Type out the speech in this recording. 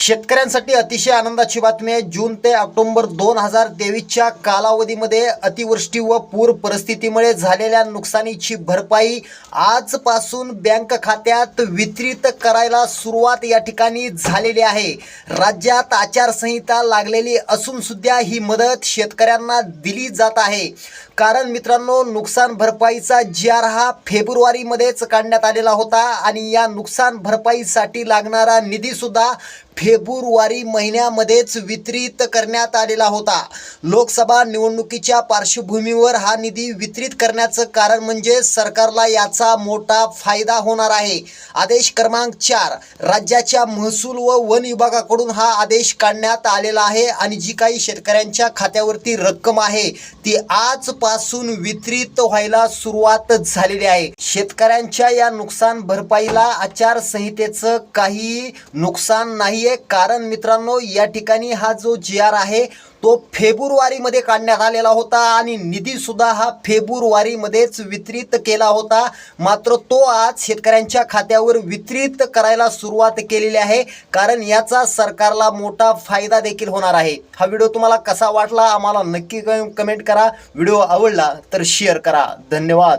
शेतकऱ्यांसाठी अतिशय आनंदाची बातमी आहे. जून ते ऑक्टोबर दोन हजार तेवीसच्या कालावधीमध्ये अतिवृष्टी व पूर परिस्थितीमुळे झालेल्या नुकसानीची भरपाई आजपासून बँक खात्यात वितरित करायला सुरुवात या ठिकाणी झालेली आहे. राज्यात आचारसंहिता लागलेली असून सुद्धा ही मदत शेतकऱ्यांना दिली जात आहे. कारण मित्रांनो नुकसान भरपाईचा जी आर हा फेब्रुवारीमध्येच काढण्यात आलेला होता आणि या नुकसान भरपाईसाठी लागणारा निधीसुद्धा फे फेब्रुवारी महिन्यामध्येच वितरित करण्यात आलेला होता. लोकसभा निवडणुकीच्या पार्श्वभूमीवर हा निधी वितरित करण्याचं कारण म्हणजे सरकारला याचा मोठा फायदा होणार आहे. आदेश क्रमांक चार राज्याच्या महसूल व वन विभागाकडून हा आदेश काढण्यात आलेला आहे आणि जी काही शेतकऱ्यांच्या खात्यावरती रक्कम आहे ती आजपासून वितरित व्हायला सुरुवात झालेली आहे. शेतकऱ्यांच्या या नुकसान भरपाईला आचारसंहितेचं काही नुकसान नाहीये कारण मित्रांनो या ठिकाणी हा जो जी आर आहे तो फेब्रुवारीमध्ये काढण्यात आलेला होता आणि निधीसुद्धा हा फेब्रुवारीमध्येच वितरित केला होता. मात्र तो आज शेतकऱ्यांच्या खात्यावर वितरित करायला सुरुवात केलेली आहे. कारण याचा सरकारला मोठा फायदा देखील होणार आहे. हा व्हिडिओ तुम्हाला कसा वाटला आम्हाला नक्की कमेंट करा. व्हिडिओ आवडला तर शेअर करा. धन्यवाद.